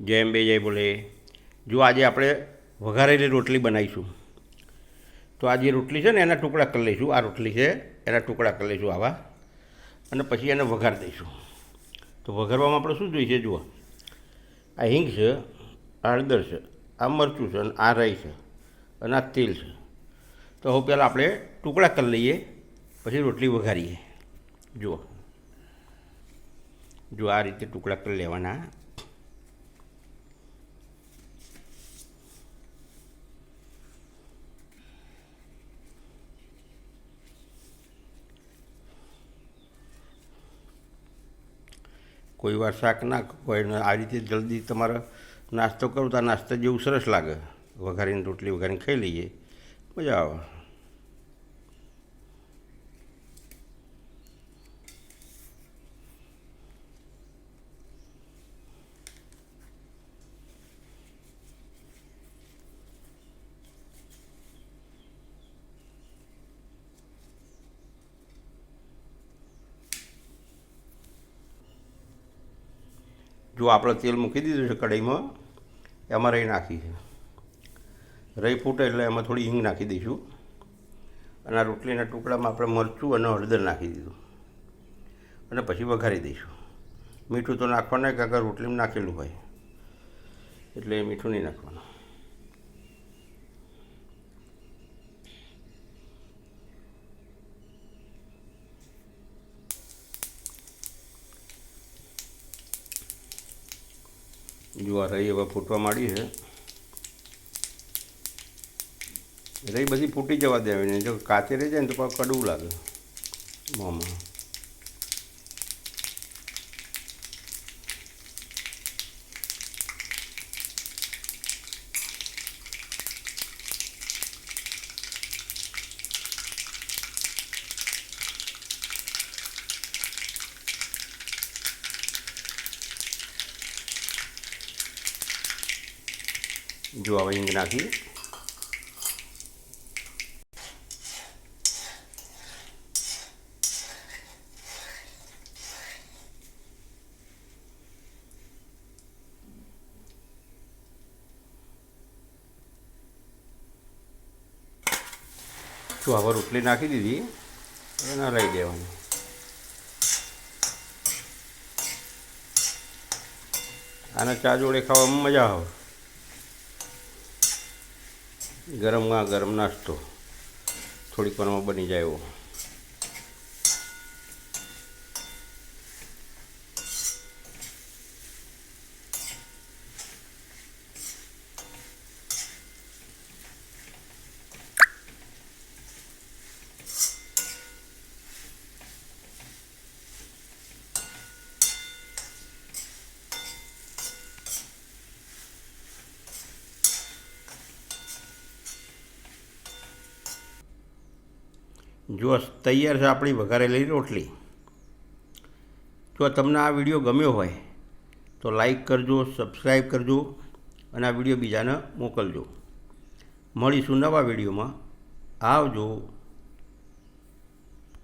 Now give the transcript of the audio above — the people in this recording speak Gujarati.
જય અંબે જય બોલે. જો આજે આપણે વઘારેલી રોટલી બનાવીશું, તો આ જે રોટલી છે ને એના ટુકડા કરી લઈશું. આ રોટલી છે, એના ટુકડા કરી લઈશું આવા. અને પછી એને વઘાર દઈશું. તો વઘારવામાં આપણે શું જોઈશે જુઓ. આ હિંગ છે હળદર છે, આ મરચું છે, અને આ રાઈ છે, અને આ તેલ છે. તો હવે પહેલાં આપણે ટુકડા કરી લઈએ, પછી રોટલી વઘારીએ. જુઓ. જો આ રીતે ટુકડા કરી લેવાના. કોઈ વાર શાક ના હોય ને આ રીતે જલ્દી તમારે નાસ્તો કરો તો આ નાસ્તા જેવું સરસ લાગે. વઘારીને રોટલી વઘારીને ખાઈ લઈએ. મજા આવે. જો આપણે તેલ મૂકી દીધું છે કઢાઈમાં, એમાં રહી નાખી છે. રહી ફૂટે એટલે એમાં થોડી હિંગ નાખી દઈશું. અને આ રોટલીના ટુકડામાં આપણે મરચું અને હળદર નાખી દીધું. અને પછી વઘારી દઈશું. મીઠું તો નાખવાનું કારણ કે રોટલીમાં નાખેલું હોય. એટલે મીઠું નહીં નાખવાનું. જો રહી હવે ફૂટવા માંડી છે. રહી બધી ફૂટી જવા દેવાની. જો કાચે રહી જાય ને તો કડવું લાગે. મોંમાં. જો હવે હિંગ નાખી જો રોટલી નાખી દીધી હવે ના લઈ દેવાની આના ચા જોડે ખાવામાં મજા આવે ગરમમાં ગરમ નાસ્તો. થોડીક વારમાં બની જાય એવો. જો તૈયાર છે આપણી વઘારેલી રોટલી. જો તમને આ વીડિયો ગમ્યો હોય, તો લાઈક કરજો, સબસ્ક્રાઈબ કરજો અને આ વીડિયો બીજાને મોકલજો. મળીશું નવા વિડીયોમાં. આવજો.